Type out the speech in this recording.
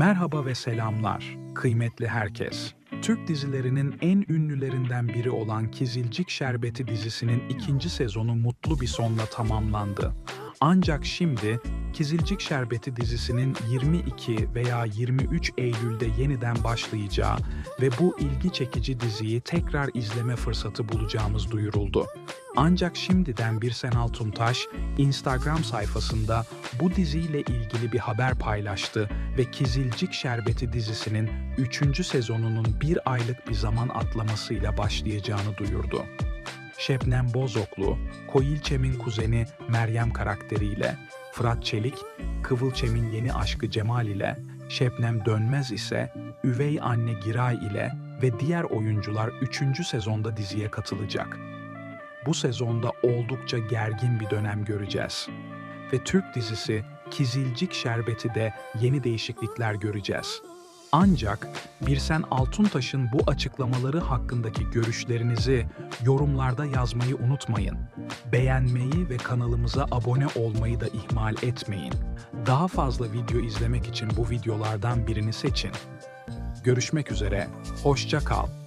Merhaba ve selamlar, kıymetli herkes. Türk dizilerinin en ünlülerinden biri olan Kizilcik Şerbeti dizisinin ikinci sezonu mutlu bir sonla tamamlandı. Ancak şimdi Kizilcik Şerbeti dizisinin 22 veya 23 Eylül'de yeniden başlayacağı ve bu ilgi çekici diziyi tekrar izleme fırsatı bulacağımız duyuruldu. Ancak şimdiden Birsen Altuntaş Instagram sayfasında bu diziyle ilgili bir haber paylaştı ve Kizilcik Şerbeti dizisinin 3. sezonunun bir aylık bir zaman atlamasıyla başlayacağını duyurdu. Şebnem Bozoklu, Koyilçem'in kuzeni Meryem karakteriyle, Fırat Çelik, Kıvılçem'in yeni aşkı Cemal ile, Şebnem Dönmez ise üvey anne Giray ile ve diğer oyuncular 3. sezonda diziye katılacak. Bu sezonda oldukça gergin bir dönem göreceğiz. Ve Türk dizisi Kizilcik Şerbeti de yeni değişiklikler göreceğiz. Ancak Birsen Altuntaş'ın bu açıklamaları hakkındaki görüşlerinizi yorumlarda yazmayı unutmayın. Beğenmeyi ve kanalımıza abone olmayı da ihmal etmeyin. Daha fazla video izlemek için bu videolardan birini seçin. Görüşmek üzere, hoşça kal.